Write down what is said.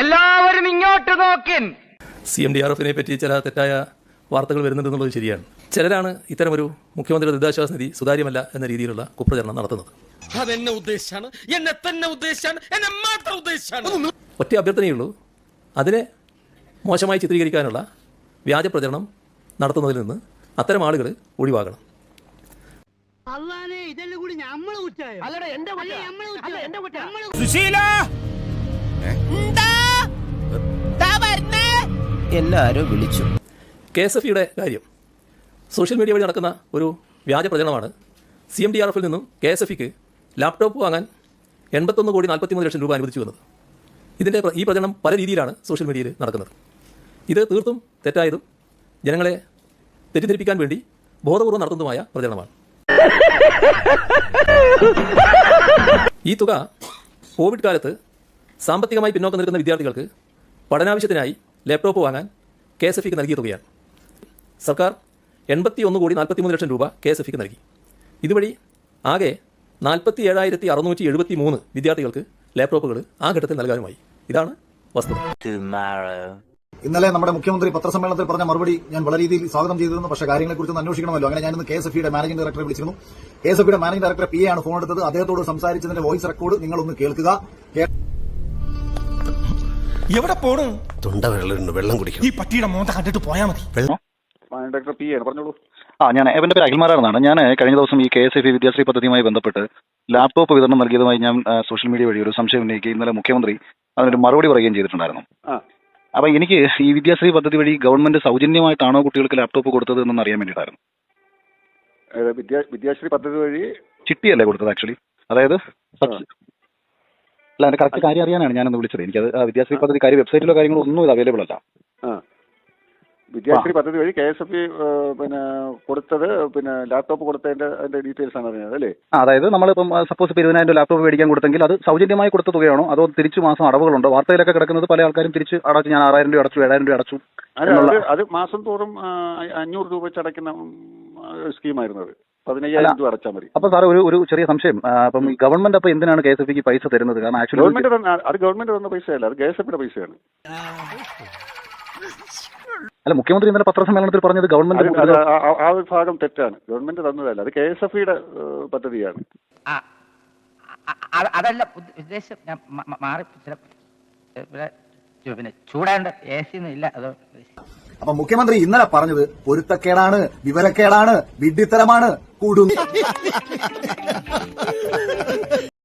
എല്ലാവരും ഇങ്ങോട്ട് നോക്കിൻ. സി എം ഡി ആർ എഫിനെ പറ്റി ചില തെറ്റായ വാർത്തകൾ വരുന്നുണ്ടെന്നുള്ളത് ശരിയാണ്. ചിലരാണ് ഇത്തരമൊരു മുഖ്യമന്ത്രിയുടെ ദുരിതാശ്വാസ നിധി സുതാര്യമല്ല എന്ന രീതിയിലുള്ള കുപ്രചരണം നടത്തുന്നത്. അതെന്നെ ഉദ്ദേശിച്ചാണ് എന്നെ തന്നെ ഉദ്ദേശാണ്. എന്നെ മാത്രം ഉദ്ദേശാണ്. ഒറ്റ അഭ്യർത്ഥനയുള്ളൂ അതിനെ മോശമായി ചിത്രീകരിക്കാനുള്ള വ്യാജ പ്രചരണം നടത്തുന്നതിൽ നിന്ന് അത്തരം ആളുകൾ ഒഴിവാകണം. അള്ളാനെ നമ്മൾ ആരോ വിളിച്ചു. കെ എസ് എഫ് ഇയുടെ കാര്യം. സോഷ്യൽ മീഡിയ വഴി നടക്കുന്ന ഒരു വ്യാജ പ്രചരണമാണ്. സി എം ഡി ആർ എഫിൽ നിന്നും കെ എസ് എഫ് ഇക്ക് ലാപ്ടോപ്പ് വാങ്ങാൻ എൺപത്തൊന്ന് കോടി നാൽപ്പത്തിമൂന്ന് ലക്ഷം രൂപ അനുവദിച്ചു വന്നത് ഇതിന്റെ ഈ പ്രചരണം പല രീതിയിലാണ് സോഷ്യൽ മീഡിയയിൽ നടക്കുന്നത്. ഇത് തീർത്തും തെറ്റായതും ജനങ്ങളെ തെറ്റിദ്ധരിപ്പിക്കാൻ വേണ്ടി ബോധപൂർവം നടത്തുന്നതുമായ പ്രചരണമാണ്. ഈ തുക കോവിഡ് കാലത്ത് സാമ്പത്തികമായി പിന്നോക്കം നിൽക്കുന്ന വിദ്യാർത്ഥികൾക്ക് പഠനാവശ്യത്തിനായി ലാപ്ടോപ്പ് വാങ്ങാൻ കെ എസ് എഫ് ഇക്ക് നൽകിയ തുകയാണ്. സർക്കാർ എൺപത്തി ഒന്ന് കോടി നാൽപ്പത്തിമൂന്ന് ലക്ഷം രൂപ കെ എസ് എഫ് ഇക്ക് നൽകി. ഇതുവഴി ആകെ നാൽപ്പത്തി ഏഴായിരത്തി അറുന്നൂറ്റി എഴുപത്തി മൂന്ന് വിദ്യാർത്ഥികൾക്ക് ലാപ്ടോപ്പുകൾ ആ ഘട്ടത്തിൽ നൽകാനുമായി. ഇതാണ് വസ്തുത. ഇന്നലെ നമ്മുടെ മുഖ്യമന്ത്രി പത്രസമ്മേളനത്തിൽ പറഞ്ഞ മറുപടി ഞാൻ വളരെ രീതിയിൽ സ്വാഗതം ചെയ്തിരുന്നു. പക്ഷേ കാര്യങ്ങളെക്കുറിച്ച് അന്വേഷിക്കണമല്ലോ. അങ്ങനെ ഞാനിന്ന് കെ എസ് എഫ് മാനേജിംഗ് ഡയറക്ടറെ വിളിച്ചിരുന്നു. K S F managing director P A ആണ് ഫോൺ എടുത്തത്. അദ്ദേഹത്തോട് സംസാരിച്ചതിന്റെ വോയിസ് റെക്കോർഡ് നിങ്ങളൊന്ന് കേൾക്കുക. എവിടെ പോണു? തൊണ്ട വെള്ളം വെള്ളം കുടിക്കണം. ഈ പട്ടിയുടെ മോന്ത കണ്ടിട്ട് പോയാ മതി. ഡോക്ടർ പി ആണ് പറഞ്ഞോളൂ. ആ ഞാൻ എന്റെ പേര് അഖിൽമാരാണെന്നാണ്. ഞാൻ കഴിഞ്ഞ ദിവസം ഈ കെ എസ് എഫ് വിദ്യാശ്രീ പദ്ധതിയുമായി ബന്ധപ്പെട്ട് ലാപ്ടോപ്പ് വിതരണം നൽകിയതുമായി ഞാൻ സോഷ്യൽ മീഡിയ വഴി ഒരു സംശയം ഉന്നയിക്കുകയും ഇന്നലെ മുഖ്യമന്ത്രി അതിനൊരു മറുപടി പറയുകയും ചെയ്തിട്ടുണ്ടായിരുന്നു. ആ. അപ്പൊ എനിക്ക് ഈ വിദ്യാശ്രീ പദ്ധതി വഴി ഗവൺമെന്റ് സൗജന്യമായിട്ടാണോ കുട്ടികൾക്ക് ലാപ്ടോപ്പ് കൊടുത്തത് എന്നൊന്ന് അറിയാൻ വേണ്ടിയിട്ടായിരുന്നു. വിദ്യാ വിദ്യാശ്രീ പദ്ധതി വഴി ചിട്ടിയല്ലേ കൊടുത്തത് ആക്ച്വലി? അതായത് അല്ല അതിന്റെ കറക്റ്റ് കാര്യം അറിയാനാണ് ഞാൻ ഒന്ന് വിളിച്ചത്. എനിക്കത് ആ വിദ്യാശ്രീ പദ്ധതി കാര്യം വെബ്സൈറ്റിലോ കാര്യങ്ങളോ ഒന്നും ഇത് അവൈലബിൾ അല്ല. ആ. വിദ്യാശ്രീ പദ്ധതി വഴി കെ എസ് എഫ് പിന്നെ കൊടുത്തത് പിന്നെ ലാപ്ടോപ്പ് കൊടുത്തതിന്റെ അതിന്റെ ഡീറ്റെയിൽസ് ആണ് അറിഞ്ഞത് അല്ലേ? അതായത് നമ്മളിപ്പം സപ്പോസ് ഇപ്പം ഇരുപതിനായിരം ലാപ്ടോപ്പ് മേടിക്കാൻ കൊടുത്തെങ്കിൽ അത് സൗജന്യമായി കൊടുത്ത തുകയാണോ? അതോ തിരിച്ചു മാസം അടവുകളുണ്ടോ? വാർത്തയിലൊക്കെ കിടക്കുന്നത് പല ആൾക്കാരും തിരിച്ച് അടച്ചു ഞാൻ ആറായിരം രൂപ അടച്ചു ഏഴായിരം രൂപ അടച്ചു അത് മാസം തോറും അഞ്ഞൂറ് രൂപ വെച്ച് അടയ്ക്കുന്ന സ്കീമായിരുന്നു അത്. പതിനയ്യായിരം രൂപ അടച്ചാൽ മതി. അപ്പൊ സാർ ഒരു ഒരു ചെറിയ സംശയം. അപ്പം ഈ ഗവൺമെന്റ് അപ്പൊ എന്തിനാണ് കെ എസ് എഫ് പൈസ തരുന്നത്? കാരണം ആക്ച്വലി ഗവൺമെന്റ് തന്ന അത് ഗവൺമെന്റ് തന്ന പൈസയല്ല അത് കെ എസ് എഫിന്റെ പൈസയാണ്. അല്ല മുഖ്യമന്ത്രി ഇന്നലെ പത്രസമ്മേളനത്തിൽ പറഞ്ഞത് അത് ഗവൺമെന്റ് അത് ആ- ആ- ആ വിഭാഗം തെറ്റാണ്. ഗവൺമെന്റ് തന്നതല്ല അത് കെ എസ് എഫ് പദ്ധതിയാണ്. ആ, അ- അ- അതല്ല ഉദ്ദ- ഉദ്ദേശം ഞാൻ മ- മ- മാറി ചില ഇവിടെ ചു- പിന്നെ ചൂടാണ്ട് എ സി ഒന്നും ഇല്ല അതോ അപ്പൊ മുഖ്യമന്ത്രി ഇന്നലെ പറഞ്ഞത് പൊരുത്തക്കേടാണ് വിവരക്കേടാണ് വിഡ്ഢിത്തരമാണ്. കൂടുന്നു.